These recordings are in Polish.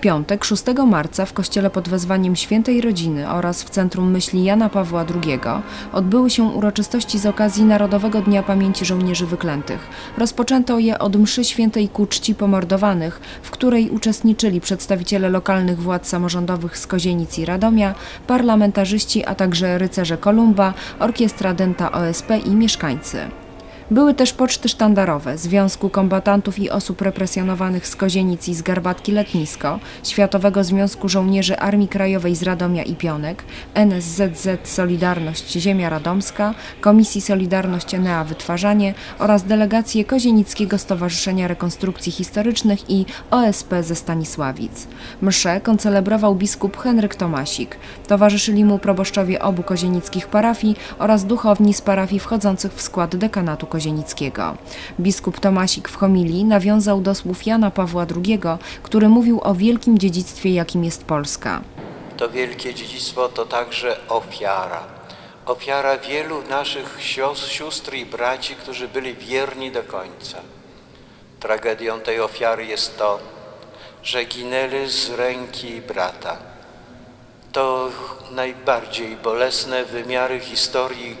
piątek 6 marca w kościele pod wezwaniem Świętej Rodziny oraz w Centrum Myśli Jana Pawła II odbyły się uroczystości z okazji Narodowego Dnia Pamięci Żołnierzy Wyklętych. Rozpoczęto je od mszy świętej ku czci pomordowanych, w której uczestniczyli przedstawiciele lokalnych władz samorządowych z Kozienic i Radomia, parlamentarzyści, a także rycerze Kolumba, orkiestra Denta OSP i mieszkańcy. Były też poczty sztandarowe Związku Kombatantów i Osób Represjonowanych z Kozienic i z Garbatki Letnisko, Światowego Związku Żołnierzy Armii Krajowej z Radomia i Pionek, NSZZ Solidarność Ziemia Radomska, Komisji Solidarność Enea Wytwarzanie oraz delegacje Kozienickiego Stowarzyszenia Rekonstrukcji Historycznych i OSP ze Stanisławic. Mszę koncelebrował biskup Henryk Tomasik. Towarzyszyli mu proboszczowie obu kozienickich parafii oraz duchowni z parafii wchodzących w skład dekanatu kozienickiego. Biskup Tomasik w homilii nawiązał do słów Jana Pawła II, który mówił o wielkim dziedzictwie, jakim jest Polska. To wielkie dziedzictwo to także ofiara. Ofiara wielu naszych sios- sióstr i braci, którzy byli wierni do końca. Tragedią tej ofiary jest to, że ginęli z ręki brata. To najbardziej bolesne wymiary historii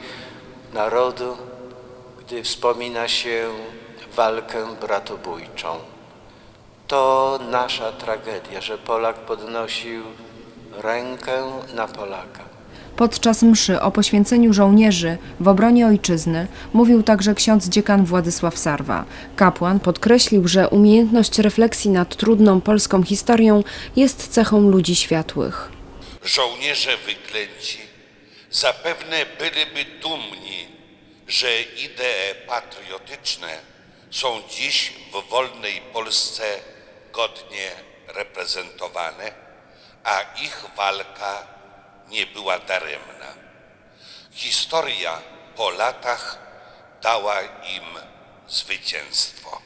narodu, gdy wspomina się walkę bratobójczą. To nasza tragedia, że Polak podnosił rękę na Polaka. Podczas mszy o poświęceniu żołnierzy w obronie ojczyzny mówił także ksiądz dziekan Władysław Sarwa. Kapłan podkreślił, że umiejętność refleksji nad trudną polską historią jest cechą ludzi światłych. Żołnierze wyklęci zapewne byliby dumni, że idee patriotyczne są dziś w wolnej Polsce godnie reprezentowane, a ich walka nie była daremna. Historia po latach dała im zwycięstwo.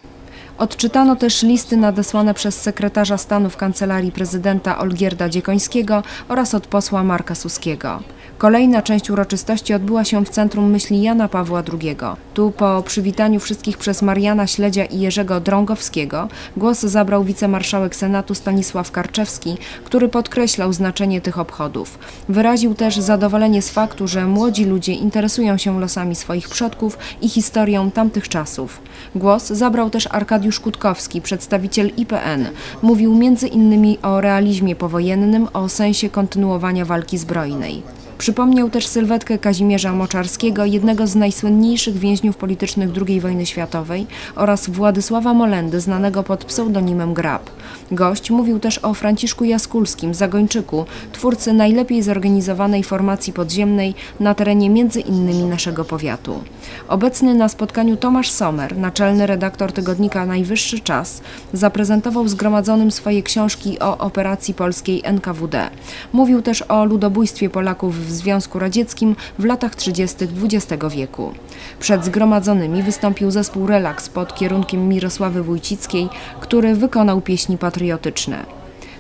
Odczytano też listy nadesłane przez sekretarza stanu w kancelarii prezydenta Olgierda Dziekońskiego oraz od posła Marka Suskiego. Kolejna część uroczystości odbyła się w Centrum Myśli Jana Pawła II. Tu po przywitaniu wszystkich przez Mariana Śledzia i Jerzego Drągowskiego głos zabrał wicemarszałek Senatu Stanisław Karczewski, który podkreślał znaczenie tych obchodów. Wyraził też zadowolenie z faktu, że młodzi ludzie interesują się losami swoich przodków i historią tamtych czasów. Głos zabrał też Arkadiusz Kutkowski, przedstawiciel IPN. Mówił między innymi o realizmie powojennym, o sensie kontynuowania walki zbrojnej. Przypomniał też sylwetkę Kazimierza Moczarskiego, jednego z najsłynniejszych więźniów politycznych II wojny światowej oraz Władysława Molendy, znanego pod pseudonimem Grab. Gość mówił też o Franciszku Jaskulskim, zagończyku, twórcy najlepiej zorganizowanej formacji podziemnej na terenie między innymi naszego powiatu. Obecny na spotkaniu Tomasz Sommer, naczelny redaktor tygodnika Najwyższy Czas, zaprezentował zgromadzonym swoje książki o operacji polskiej NKWD. Mówił też o ludobójstwie Polaków w Związku Radzieckim w latach 30. XX wieku. Przed zgromadzonymi wystąpił zespół Relaks pod kierunkiem Mirosławy Wójcickiej, który wykonał pieśni patriotyczne.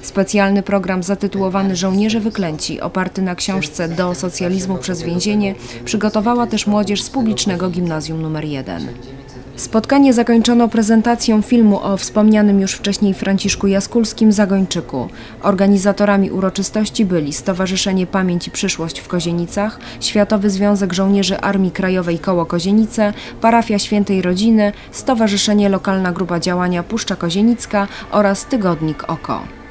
Specjalny program zatytułowany Żołnierze Wyklęci, oparty na książce Do socjalizmu przez więzienie, przygotowała też młodzież z publicznego gimnazjum nr 1. Spotkanie zakończono prezentacją filmu o wspomnianym już wcześniej Franciszku Jaskulskim Zagończyku. Organizatorami uroczystości byli Stowarzyszenie Pamięć i Przyszłość w Kozienicach, Światowy Związek Żołnierzy Armii Krajowej Koło Kozienice, Parafia Świętej Rodziny, Stowarzyszenie Lokalna Grupa Działania Puszcza Kozienicka oraz Tygodnik Oko.